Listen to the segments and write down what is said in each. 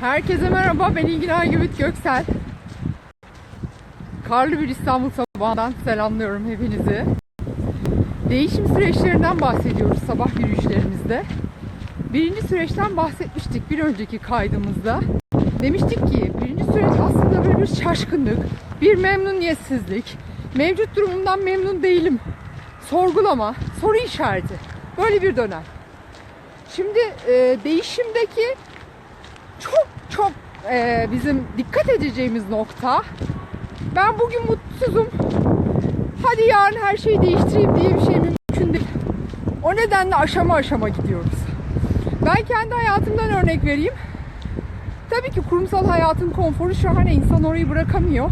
Herkese merhaba, ben İlgin Gübüt Göksel. Karlı bir İstanbul sabahından selamlıyorum hepinizi. Değişim süreçlerinden bahsediyoruz sabah yürüyüşlerimizde. Birinci süreçten bahsetmiştik bir önceki kaydımızda. Demiştik ki birinci süreç aslında böyle bir şaşkınlık, bir memnuniyetsizlik, mevcut durumumdan memnun değilim, sorgulama, soru işareti. Böyle bir dönem. Şimdi e, değişimdeki çok e, bizim dikkat edeceğimiz nokta ben bugün mutsuzum hadi yarın her şeyi değiştireyim diye bir şey mümkün değil. O nedenle aşama aşama gidiyoruz. Ben kendi hayatımdan örnek vereyim. Tabii ki kurumsal hayatın konforu şahane insan orayı bırakamıyor.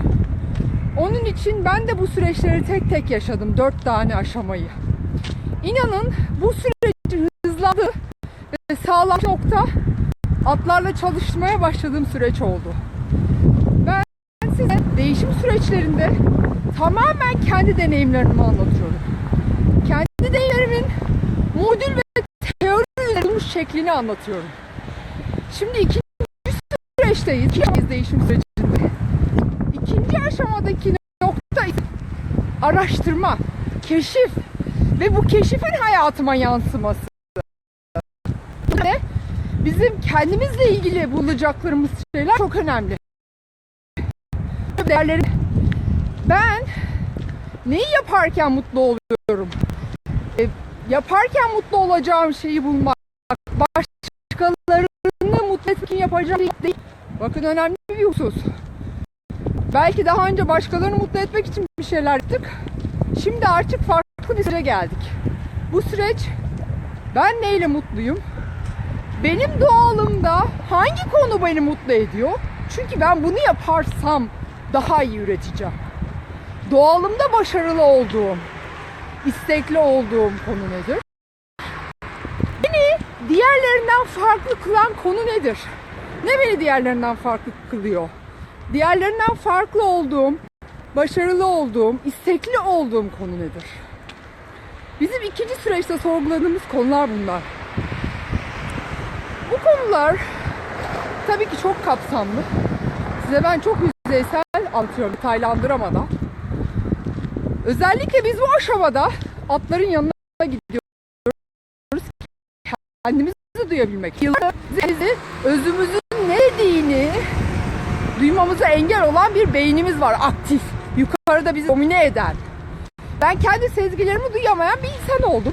Onun için ben de bu süreçleri tek tek yaşadım. Dört tane aşamayı. İnanın bu süreç hızlandı ve sağlam nokta atlarla çalışmaya başladığım süreç oldu. Ben size değişim süreçlerinde tamamen kendi deneyimlerimi anlatıyorum. Kendi deneyimlerimin modül ve teori üzerinde şeklini anlatıyorum. Şimdi ikinci süreçteyiz. İkinci değişim sürecinde. İkinci aşamadaki nokta araştırma, keşif ve bu keşifin hayatıma yansıması. Bizim kendimizle ilgili bulacaklarımız şeyler çok önemli. Değerleri ben neyi yaparken mutlu oluyorum? E, yaparken mutlu olacağım şeyi bulmak, başkalarını mutlu etmek için yapacağım şey değil. Bakın önemli bir husus. Belki daha önce başkalarını mutlu etmek için bir şeyler yaptık. Şimdi artık farklı bir sürece geldik. Bu süreç ben neyle mutluyum? Benim doğalımda hangi konu beni mutlu ediyor? Çünkü ben bunu yaparsam daha iyi üreteceğim. Doğalımda başarılı olduğum, istekli olduğum konu nedir? Beni diğerlerinden farklı kılan konu nedir? Ne beni diğerlerinden farklı kılıyor? Diğerlerinden farklı olduğum, başarılı olduğum, istekli olduğum konu nedir? Bizim ikinci süreçte sorguladığımız konular bunlar. Bu konular tabii ki çok kapsamlı. Size ben çok yüzeysel anlatıyorum detaylandıramadan. Özellikle biz bu aşamada atların yanına gidiyoruz. Kendimizi duyabilmek. Yıldızı, özümüzün ne dediğini duymamıza engel olan bir beynimiz var aktif. Yukarıda bizi domine eden. Ben kendi sezgilerimi duyamayan bir insan oldum.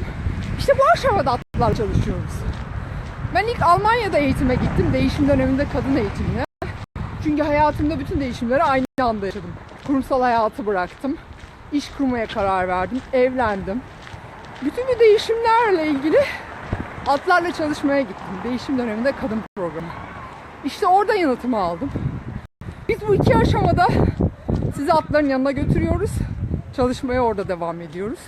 İşte bu aşamada atlarla çalışıyoruz. Ben ilk Almanya'da eğitime gittim. Değişim döneminde kadın eğitimine. Çünkü hayatımda bütün değişimleri aynı anda yaşadım. Kurumsal hayatı bıraktım. İş kurmaya karar verdim. Evlendim. Bütün bu değişimlerle ilgili atlarla çalışmaya gittim. Değişim döneminde kadın programı. İşte orada yanıtımı aldım. Biz bu iki aşamada sizi atların yanına götürüyoruz. Çalışmaya orada devam ediyoruz.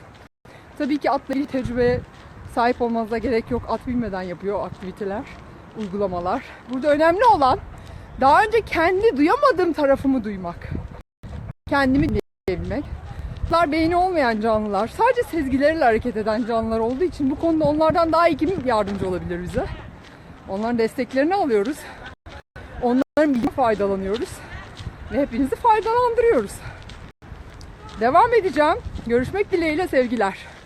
Tabii ki atla ilgili tecrübeye sahip olmanıza gerek yok. At bilmeden yapıyor aktiviteler, uygulamalar. Burada önemli olan daha önce kendi duyamadığım tarafımı duymak. Kendimi dinleyebilmek. Atlar beyni olmayan canlılar, sadece sezgileriyle hareket eden canlılar olduğu için bu konuda onlardan daha iyi kim yardımcı olabilir bize? Onların desteklerini alıyoruz. Onların bilgi faydalanıyoruz. Ve hepinizi faydalandırıyoruz. Devam edeceğim. Görüşmek dileğiyle sevgiler.